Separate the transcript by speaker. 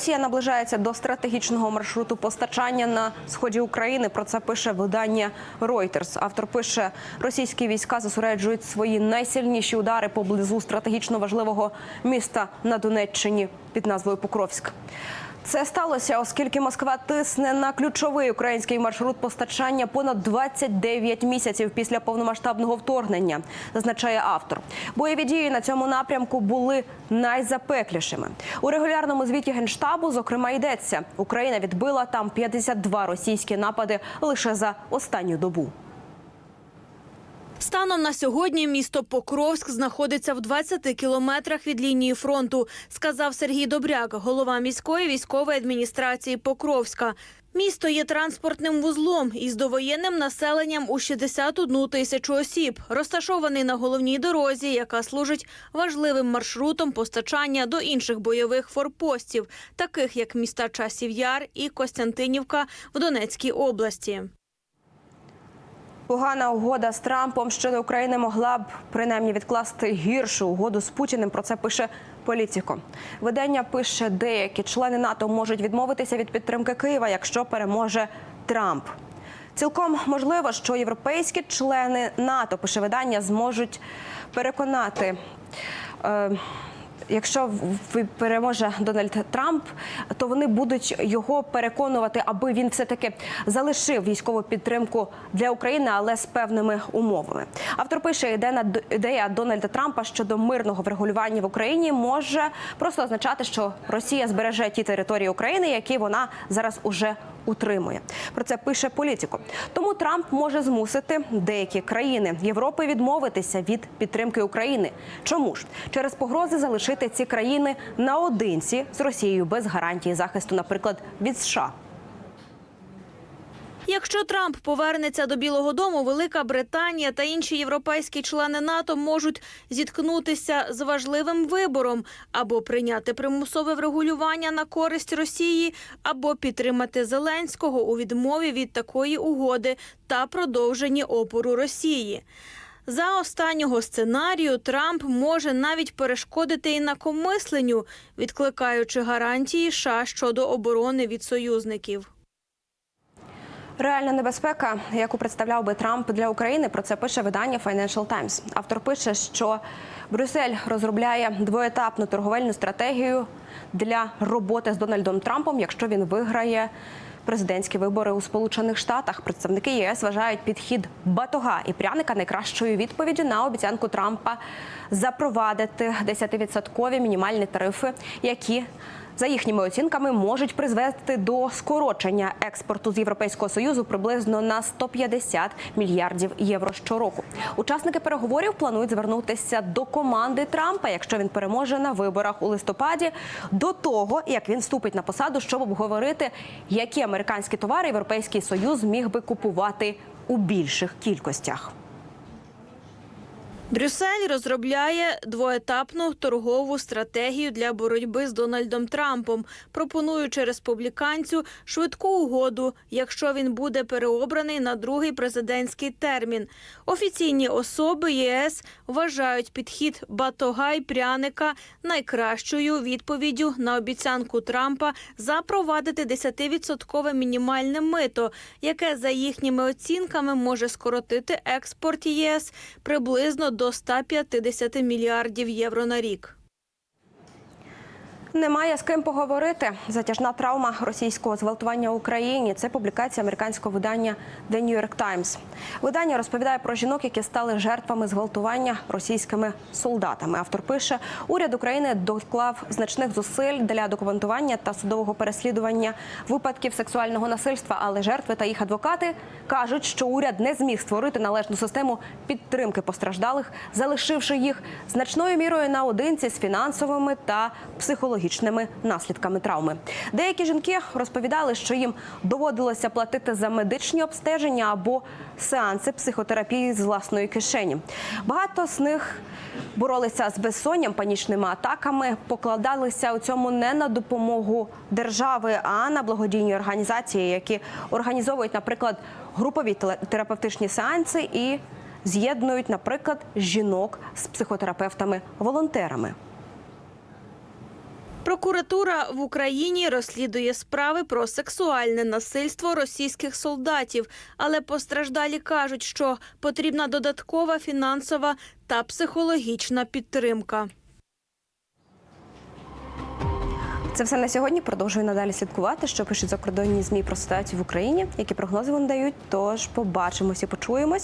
Speaker 1: Росія наближається до стратегічного маршруту постачання на сході України. Про це пише видання Reuters. Автор пише: російські війська зосереджують свої найсильніші удари поблизу стратегічно важливого міста на Донеччині під назвою Покровськ. Це сталося, оскільки Москва тисне на ключовий український маршрут постачання понад 29 місяців після повномасштабного вторгнення, зазначає автор. Бойові дії на цьому напрямку були найзапеклішими. У регулярному звіті генштабу, зокрема, йдеться: Україна відбила там 52 російські напади лише за останню добу.
Speaker 2: Станом на сьогодні місто Покровськ знаходиться в 20 кілометрах від лінії фронту, сказав Сергій Добряк, голова міської військової адміністрації Покровська. Місто є транспортним вузлом із довоєнним населенням у 61 тисячу осіб, розташований на головній дорозі, яка служить важливим маршрутом постачання до інших бойових форпостів, таких як міста Часів Яр і Костянтинівка в Донецькій області.
Speaker 1: Погана угода з Трампом щодо України могла б принаймні відкласти гіршу угоду з Путіним. Про це пише Політіко. Видання пише, деякі члени НАТО можуть відмовитися від підтримки Києва, якщо переможе Трамп. Цілком можливо, що європейські члени НАТО, пише видання, зможуть переконати. Е, Якщо переможе Дональд Трамп, то вони будуть його переконувати, аби він все таки залишив військову підтримку для України, але з певними умовами. Автор пише, ідея Дональда Трампа щодо мирного врегулювання в Україні може просто означати, що Росія збереже ті території України, які вона зараз уже утримує. Про це пише політико. Тому Трамп може змусити деякі країни Європи відмовитися від підтримки України. Чому ж через погрози залишити ці країни наодинці з Росією без гарантії захисту, наприклад, від США?
Speaker 2: Якщо Трамп повернеться до Білого Дому, Велика Британія та інші європейські члени НАТО можуть зіткнутися з важливим вибором або прийняти примусове врегулювання на користь Росії, або підтримати Зеленського у відмові від такої угоди та продовженні опору Росії. За останнього сценарію Трамп може навіть перешкодити інакомисленню, відкликаючи гарантії США щодо оборони від союзників.
Speaker 1: Реальна небезпека, яку представляв би Трамп для України, про це пише видання Financial Times. Автор пише, що Брюссель розробляє двоетапну торговельну стратегію для роботи з Дональдом Трампом, якщо він виграє президентські вибори у Сполучених Штатах. Представники ЄС вважають підхід батога і пряника найкращою відповіддю на обіцянку Трампа запровадити 10-відсоткові мінімальні тарифи, які за їхніми оцінками можуть призвести до скорочення експорту з Європейського союзу приблизно на 150 мільярдів євро щороку. Учасники переговорів планують звернутися до команди Трампа, якщо він переможе на виборах у листопаді, до того як він вступить на посаду, щоб обговорити, які американські товари Європейський союз міг би купувати у більших кількостях.
Speaker 2: Брюссель розробляє двоетапну торгову стратегію для боротьби з Дональдом Трампом, пропонуючи республіканцю швидку угоду, якщо він буде переобраний на другий президентський термін. Офіційні особи ЄС вважають підхід батога й пряника найкращою відповіддю на обіцянку Трампа запровадити 10-відсоткове мінімальне мито, яке за їхніми оцінками може скоротити експорт ЄС приблизно до 150 мільярдів євро на рік.
Speaker 1: Немає з ким поговорити. Затяжна травма російського зґвалтування в Україні. Це публікація американського видання The New York Times. Видання розповідає про жінок, які стали жертвами зґвалтування російськими солдатами. Автор пише: уряд України доклав значних зусиль для документування та судового переслідування випадків сексуального насильства, але жертви та їх адвокати кажуть, що уряд не зміг створити належну систему підтримки постраждалих, залишивши їх значною мірою наодинці з фінансовими та психологічними наслідками травми. Деякі жінки розповідали, що їм доводилося платити за медичні обстеження або сеанси психотерапії з власної кишені. Багато з них боролися з безсонням, панічними атаками, покладалися у цьому не на допомогу держави, а на благодійні організації, які організовують, наприклад, групові терапевтичні сеанси і з'єднують, наприклад, жінок з психотерапевтами-волонтерами.
Speaker 2: Прокуратура в Україні розслідує справи про сексуальне насильство російських солдатів, але постраждалі кажуть, що потрібна додаткова фінансова та психологічна підтримка.
Speaker 1: Це все на сьогодні. Продовжую надалі слідкувати, що пишуть закордонні змі про ситуацію в Україні, які прогнози вони дають. Тож побачимося, почуємось.